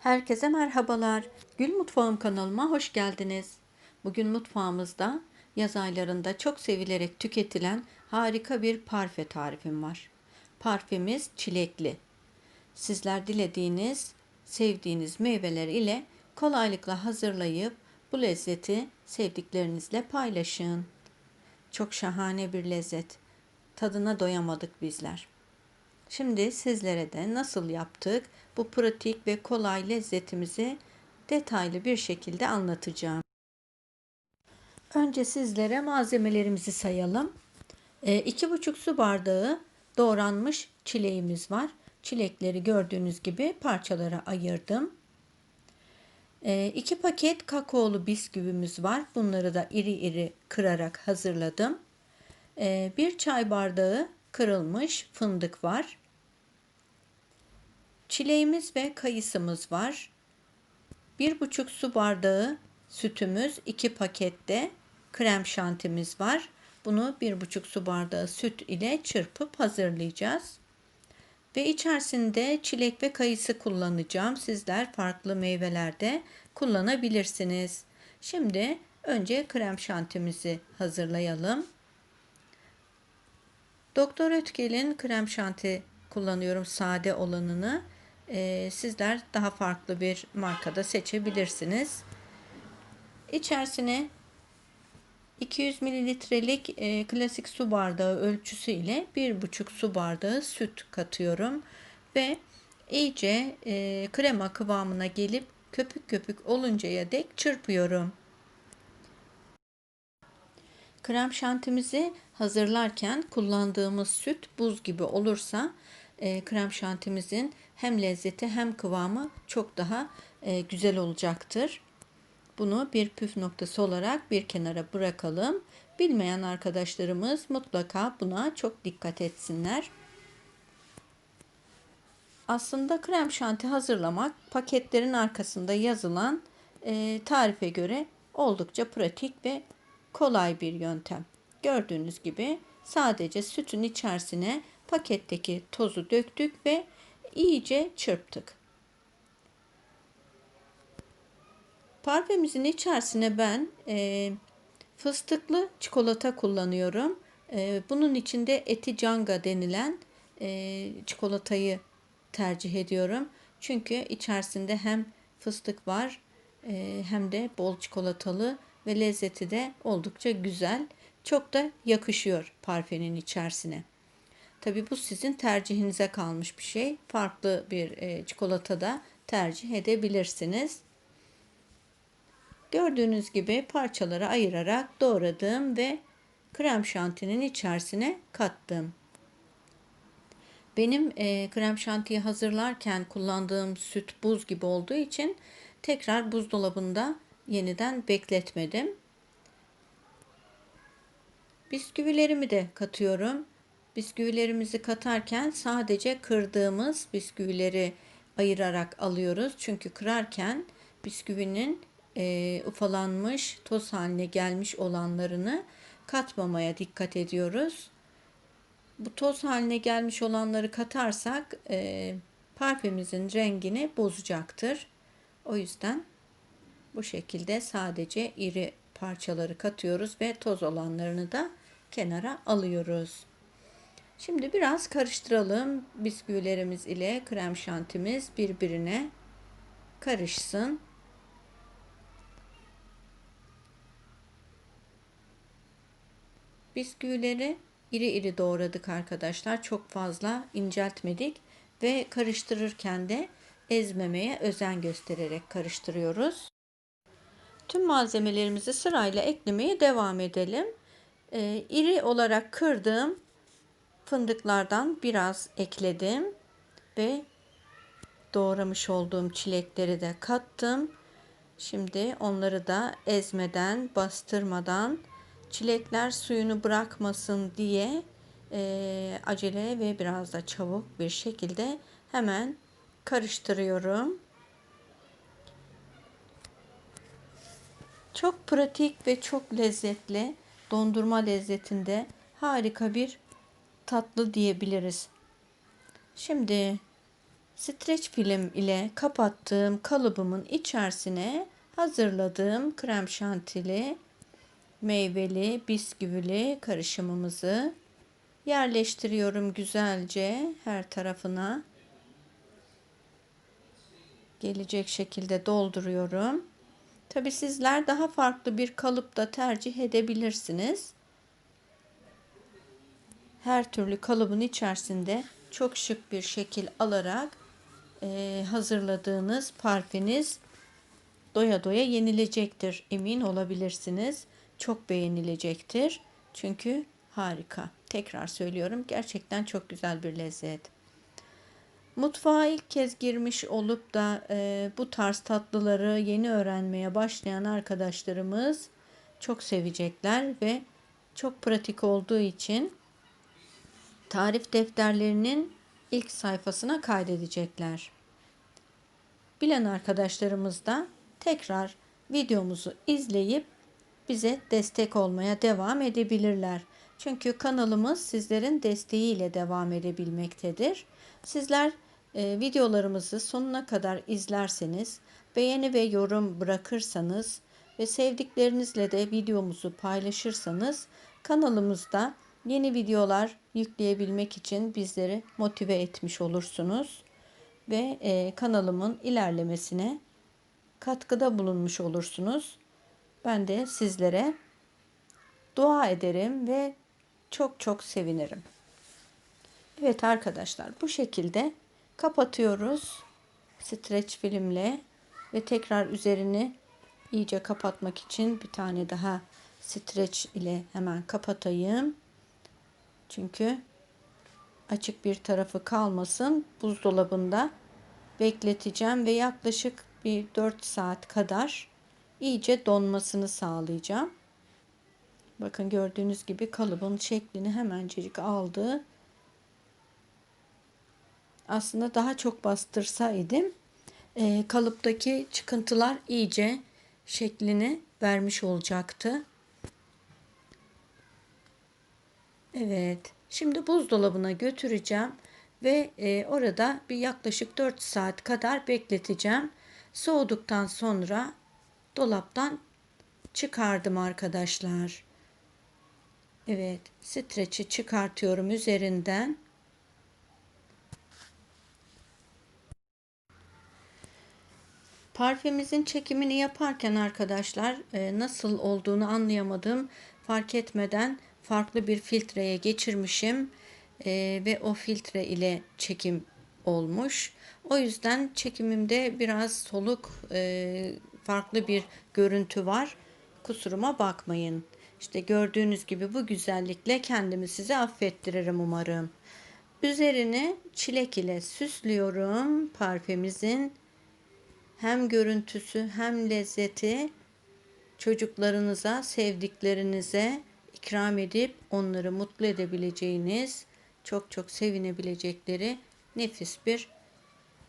Herkese merhabalar. Gül Mutfağım kanalıma hoş geldiniz. Bugün mutfağımızda yaz aylarında çok sevilerek tüketilen harika bir parfe tarifim var. Parfemiz çilekli. Sizler dilediğiniz, sevdiğiniz meyveler ile kolaylıkla hazırlayıp bu lezzeti sevdiklerinizle paylaşın. Çok şahane bir lezzet. Tadına doyamadık bizler. Şimdi sizlere de nasıl yaptık bu pratik ve kolay lezzetimizi detaylı bir şekilde anlatacağım. Önce sizlere malzemelerimizi sayalım. 2,5 su bardağı doğranmış çileğimiz var. Çilekleri gördüğünüz gibi parçalara ayırdım. 2 paket kakaolu bisküvimiz var. Bunları da iri iri kırarak hazırladım. 1 çay bardağı kırılmış fındık var. Çileğimiz ve kayısımız var. 1,5 su bardağı sütümüz, 2 pakette krem şantimiz var. Bunu 1,5 su bardağı süt ile çırpıp hazırlayacağız. Ve içerisinde çilek ve kayısı kullanacağım. Sizler farklı meyvelerde kullanabilirsiniz. Şimdi önce krem şantimizi hazırlayalım. Doktor Ötkel'in krem şanti kullanıyorum sade olanını. Ee, sizler daha farklı bir markada seçebilirsiniz. İçerisine 200 mililitrelik e, klasik su bardağı ölçüsü ile 1,5 su bardağı süt katıyorum ve iyice e, krema kıvamına gelip köpük köpük oluncaya dek çırpıyorum. Krem şantimizi hazırlarken kullandığımız süt buz gibi olursa e, krem şantimizin hem lezzeti hem kıvamı çok daha e, güzel olacaktır. Bunu bir püf noktası olarak bir kenara bırakalım. Bilmeyen arkadaşlarımız mutlaka buna çok dikkat etsinler. Aslında krem şanti hazırlamak paketlerin arkasında yazılan e, tarife göre oldukça pratik ve kolay bir yöntem. Gördüğünüz gibi sadece sütün içerisine paketteki tozu döktük ve iyice çırptık. Parfemizin içerisine ben e, fıstıklı çikolata kullanıyorum. E, bunun içinde eticanga denilen e, çikolatayı tercih ediyorum. Çünkü içerisinde hem fıstık var e, hem de bol çikolatalı ve lezzeti de oldukça güzel. Çok da yakışıyor parfenin içerisine. Tabi bu sizin tercihinize kalmış bir şey. Farklı bir e, çikolata da tercih edebilirsiniz. Gördüğünüz gibi parçalara ayırarak doğradım ve krem şantinin içerisine kattım. Benim e, krem şantiyi hazırlarken kullandığım süt buz gibi olduğu için tekrar buzdolabında yeniden bekletmedim. Bisküvilerimi de katıyorum. Bisküvilerimizi katarken sadece kırdığımız bisküvileri ayırarak alıyoruz. Çünkü kırarken bisküvinin e, ufalanmış, toz haline gelmiş olanlarını katmamaya dikkat ediyoruz. Bu toz haline gelmiş olanları katarsak e, parfümümüzün rengini bozacaktır. O yüzden bu şekilde sadece iri parçaları katıyoruz ve toz olanlarını da kenara alıyoruz. Şimdi biraz karıştıralım. Bisküvilerimiz ile krem şantimiz birbirine karışsın. Bisküvileri iri iri doğradık arkadaşlar. Çok fazla inceltmedik ve karıştırırken de ezmemeye özen göstererek karıştırıyoruz. Tüm malzemelerimizi sırayla eklemeye devam edelim. Ee, iri olarak kırdığım fındıklardan biraz ekledim ve doğramış olduğum çilekleri de kattım. Şimdi onları da ezmeden, bastırmadan çilekler suyunu bırakmasın diye e, acele ve biraz da çabuk bir şekilde hemen karıştırıyorum. Çok pratik ve çok lezzetli dondurma lezzetinde harika bir tatlı diyebiliriz. Şimdi streç film ile kapattığım kalıbımın içerisine hazırladığım krem şantili, meyveli, bisküvili karışımımızı yerleştiriyorum güzelce her tarafına. Gelecek şekilde dolduruyorum. Tabi sizler daha farklı bir kalıp da tercih edebilirsiniz. Her türlü kalıbın içerisinde çok şık bir şekil alarak e, hazırladığınız parfiniz doya doya yenilecektir. Emin olabilirsiniz. Çok beğenilecektir. Çünkü harika. Tekrar söylüyorum gerçekten çok güzel bir lezzet. Mutfağa ilk kez girmiş olup da e, bu tarz tatlıları yeni öğrenmeye başlayan arkadaşlarımız çok sevecekler ve çok pratik olduğu için tarif defterlerinin ilk sayfasına kaydedecekler. Bilen arkadaşlarımız da tekrar videomuzu izleyip bize destek olmaya devam edebilirler. Çünkü kanalımız sizlerin desteğiyle devam edebilmektedir. Sizler e, videolarımızı sonuna kadar izlerseniz, beğeni ve yorum bırakırsanız ve sevdiklerinizle de videomuzu paylaşırsanız kanalımızda yeni videolar yükleyebilmek için bizleri motive etmiş olursunuz ve e, kanalımın ilerlemesine katkıda bulunmuş olursunuz. Ben de sizlere dua ederim ve çok çok sevinirim. Evet arkadaşlar bu şekilde kapatıyoruz streç filmle ve tekrar üzerini iyice kapatmak için bir tane daha streç ile hemen kapatayım. Çünkü açık bir tarafı kalmasın. Buzdolabında bekleteceğim ve yaklaşık bir 4 saat kadar iyice donmasını sağlayacağım. Bakın gördüğünüz gibi kalıbın şeklini hemencecik aldı. Aslında daha çok bastırsaydım e, kalıptaki çıkıntılar iyice şeklini vermiş olacaktı. Evet. Şimdi buzdolabına götüreceğim ve e, orada bir yaklaşık 4 saat kadar bekleteceğim. Soğuduktan sonra dolaptan çıkardım arkadaşlar. Evet, streçi çıkartıyorum üzerinden. Parfümümüzün çekimini yaparken arkadaşlar e, nasıl olduğunu anlayamadım. Fark etmeden farklı bir filtreye geçirmişim e, ve o filtre ile çekim olmuş. O yüzden çekimimde biraz soluk e, farklı bir görüntü var. Kusuruma bakmayın. İşte gördüğünüz gibi bu güzellikle kendimi size affettiririm umarım. Üzerini çilek ile süslüyorum parfümümüzün. Hem görüntüsü hem lezzeti çocuklarınıza, sevdiklerinize ikram edip onları mutlu edebileceğiniz, çok çok sevinebilecekleri nefis bir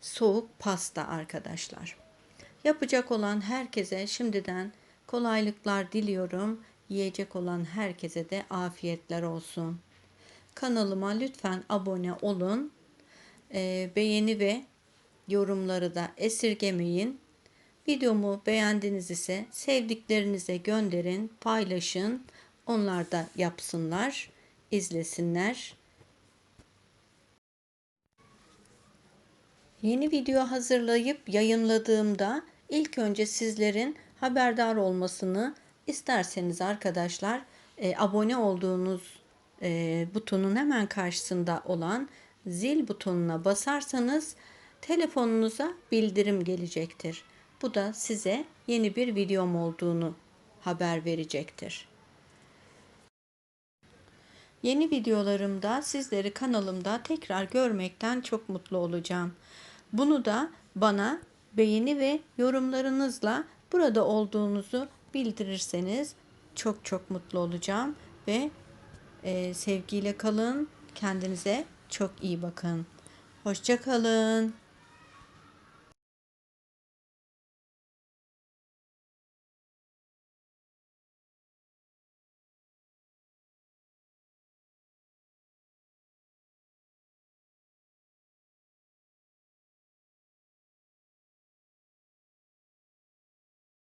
soğuk pasta arkadaşlar. Yapacak olan herkese şimdiden kolaylıklar diliyorum. Yiyecek olan herkese de afiyetler olsun. Kanalıma lütfen abone olun. Ee, beğeni ve yorumları da esirgemeyin. Videomu beğendiniz ise sevdiklerinize gönderin, paylaşın. Onlar da yapsınlar, izlesinler. Yeni video hazırlayıp yayınladığımda ilk önce sizlerin haberdar olmasını isterseniz arkadaşlar e, abone olduğunuz e, butonun hemen karşısında olan zil butonuna basarsanız telefonunuza bildirim gelecektir. Bu da size yeni bir videom olduğunu haber verecektir. Yeni videolarımda sizleri kanalımda tekrar görmekten çok mutlu olacağım. Bunu da bana beğeni ve yorumlarınızla burada olduğunuzu bildirirseniz çok çok mutlu olacağım ve e, sevgiyle kalın. Kendinize çok iyi bakın. Hoşça kalın.